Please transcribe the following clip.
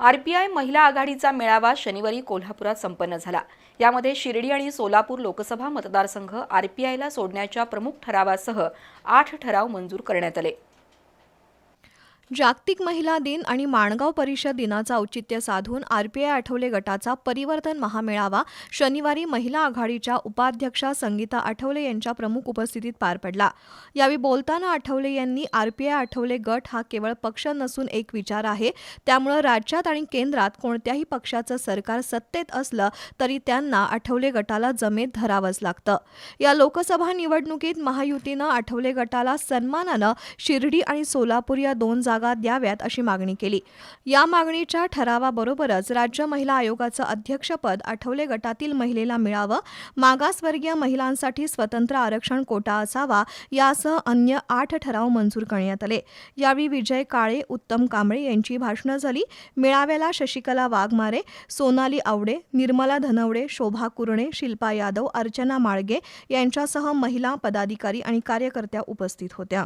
RPI महिला आघाडीचा मेळावा शनिवारी कोल्हापुरात संपन्न झाला. यामध्ये शिर्डी आणि सोलापूर लोकसभा मतदारसंघ आरपीआयला सोडण्याच्या प्रमुख ठरावासह आठ ठराव मंजूर करण्यात आले. जागतिक महिला दिन आणि माणगाव परिषद दिनाचं औचित्य साधून आरपीआय आठवले गटाचा परिवर्तन महामेळावा शनिवारी महिला आघाडीच्या उपाध्यक्षा संगीता आठवले यांच्या प्रमुख उपस्थितीत पार पडला. यावेळी बोलताना आठवले यांनी आरपीआय आठवले गट हा केवळ पक्ष नसून एक विचार आहे. त्यामुळं राज्यात आणि केंद्रात कोणत्याही पक्षाचं सरकार सत्तेत असलं तरी त्यांना आठवले गटाला जमेत धरावंच लागतं. या लोकसभा निवडणुकीत महायुतीनं आठवले गटाला सन्मानानं शिर्डी आणि सोलापूर या दोन जागा द्याव्यात अशी मागणी केली. या मागणीच्या ठरावाबरोबरच राज्य महिला आयोगाचं अध्यक्षपद आठवले गटातील महिलेला मिळावं मागासवर्गीय महिलांसाठी स्वतंत्र आरक्षण कोटा असावा यासह अन्य आठ ठराव मंजूर करण्यात आले. यावेळी विजय काळे उत्तम कांबळे यांची भाषणं झाली. मेळाव्याला शशिकला वाघमारे सोनाली आवडे निर्मला धनवडे शोभा कुरणे शिल्पा यादव अर्चना माळगे यांच्यासह महिला पदाधिकारी आणि कार्यकर्त्या उपस्थित होत्या.